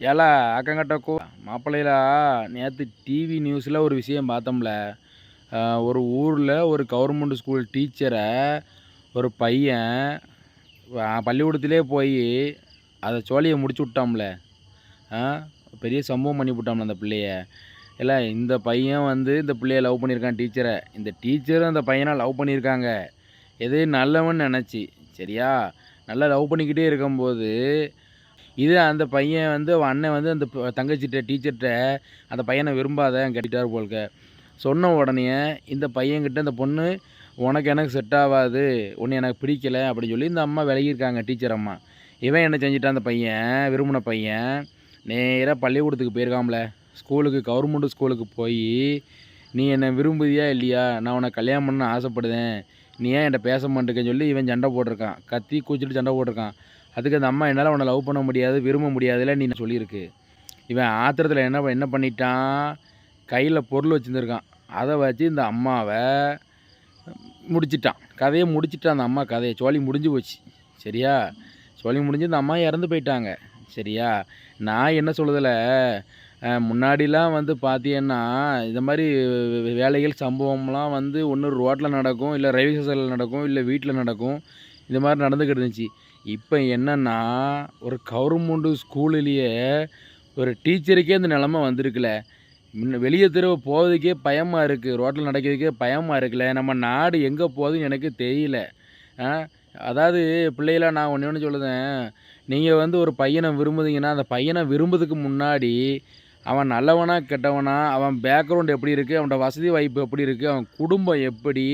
ஏலா அக்கங்கட்டக்கோ மாப்பிள்ளையிலா நேற்று டிவி நியூஸில் ஒரு விஷயம் பார்த்தோம்ல. ஒரு ஊரில் ஒரு கவர்மெண்ட் ஸ்கூல் டீச்சரை ஒரு பையன் பள்ளிக்கூடத்திலே போய் அதை சோழியை முடிச்சு விட்டாம்ல. ஆ பெரிய சம்பவம் பண்ணி விட்டாம்ல அந்த பிள்ளைய. இல்லை இந்த பையன் வந்து இந்த பிள்ளைய லவ் பண்ணியிருக்கான் டீச்சரை இந்த டீச்சரும் அந்த பையனை லவ் பண்ணியிருக்காங்க எது நல்லவன் நினச்சி சரியா? நல்லா லவ் பண்ணிக்கிட்டே இருக்கும்போது இது அந்த பையன் வந்து அவன் அண்ணன் வந்து அந்த தங்கச்சிட்ட டீச்சர்கிட்ட அந்த பையனை விரும்பாத கட்டிட்டார் போல்க சொன்ன உடனே இந்த பையன்கிட்ட இந்த பொண்ணு உனக்கு எனக்கு செட் ஆகாது. ஒன்று எனக்கு பிடிக்கலை. அப்படின்னு சொல்லி இந்த அம்மா விலகியிருக்காங்க டீச்சர் அம்மா. இவன் என்ன செஞ்சிட்டான் அந்த பையன் விரும்பின பையன்? நேராக பள்ளிக்கூடத்துக்கு போயிருக்காம்ல. ஸ்கூலுக்கு கவர்மெண்ட் ஸ்கூலுக்கு போய் நீ என்னை விரும்புதியா இல்லையா? நான் உன்னை கல்யாணம் பண்ண ஆசைப்படுதேன். நீ ஏன் என்கிட்ட பேச மாட்டேங்கன்னு சொல்லி இவன் சண்டை போட்டிருக்கான். கத்தி கூச்சிட்டு சண்டை போட்டிருக்கான். அதுக்கு அந்த அம்மா என்னால் உன்னை லவ் பண்ண முடியாது விரும்ப முடியாதுல நீ சொல்லியிருக்கு. இவன் ஆத்திரத்தில் என்ன என்ன பண்ணிட்டான்? கையில் பொருள் வச்சுருந்துருக்கான். அதை வச்சு இந்த அம்மாவை முடிச்சிட்டான். கதையை முடிச்சிட்டான் அந்த அம்மா கதையை. சோழி முடிஞ்சு போச்சு. சரியா? சோழி முடிஞ்சு இந்த அம்மா இறந்து போயிட்டாங்க. சரியா? நான் என்ன சொல்லுதில்லை முன்னாடிலாம் வந்து பார்த்தீங்கன்னா இந்த மாதிரி வே- வேலைகள் சம்பவம்லாம் வந்து ஒன்று ரோட்டில் நடக்கும் இல்லை ரயில்வே ஸ்டேஷனில் நடக்கும் இல்லை வீட்டில் நடக்கும். இந்த மாதிரி நடந்துக்கிட்டு இருந்துச்சு. இப்போ என்னென்னா ஒரு கவர்மெண்ட் ஸ்கூலுலேயே ஒரு டீச்சருக்கே இந்த நிலமை வந்திருக்குல்ல முன்ன வெளியே தெருவ போகிறதுக்கே பயமாக இருக்குது ரோட்டில் நடக்கிறதுக்கே பயமாக இருக்குல்ல. நம்ம நாடு எங்கே போகுதுன்னு எனக்கு தெரியல. அதாவது பிள்ளைகள நான் ஒன்று ஒன்று சொல்லுதேன். நீங்கள் வந்து ஒரு பையனை விரும்புதீங்கன்னா அந்த பையனை விரும்புறதுக்கு முன்னாடி அவன் நல்லவனா கெட்டவனா அவன் பேக்ரவுண்ட் எப்படி இருக்குது அவனோட வசதி வாய்ப்பு எப்படி இருக்குது அவன் குடும்பம் எப்படி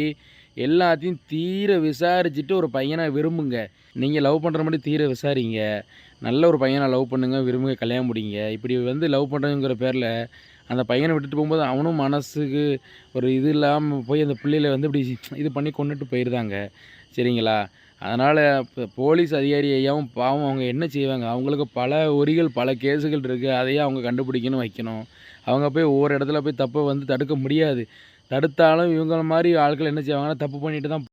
எல்லாத்தையும் தீர விசாரிச்சுட்டு ஒரு பையனை விரும்புங்க. நீங்கள் லவ் பண்ணுற மாதிரி தீர விசாரிங்க. நல்ல ஒரு பையனை லவ் பண்ணுங்க விரும்புங்க கல்யாணம் முடிங்க. இப்படி வந்து லவ் பண்ணுறதுங்கிற பேரில் அந்த பையனை விட்டுட்டு போகும்போது அவனும் மனசுக்கு ஒரு இது இல்லாமல் போய் அந்த பிள்ளையில வந்து இப்படி இது பண்ணி கொண்டுட்டு போயிருந்தாங்க. சரிங்களா? அதனால் இப்போ போலீஸ் அதிகாரி ஐயாவும் பாவம் அவங்க என்ன செய்வாங்க? அவங்களுக்கு பல ஒரிகள் பல கேஸுகள் இருக்குது அதையே அவங்க கண்டுபிடிக்கணும் வைக்கணும். அவங்க போய் ஒவ்வொரு இடத்துல போய் தப்பை வந்து தடுக்க முடியாது. தடுத்தாலும் இவங்கள மாதிரி ஆட்கள் என்ன செய்வாங்கன்னா தப்பு பண்ணிட்டு தான்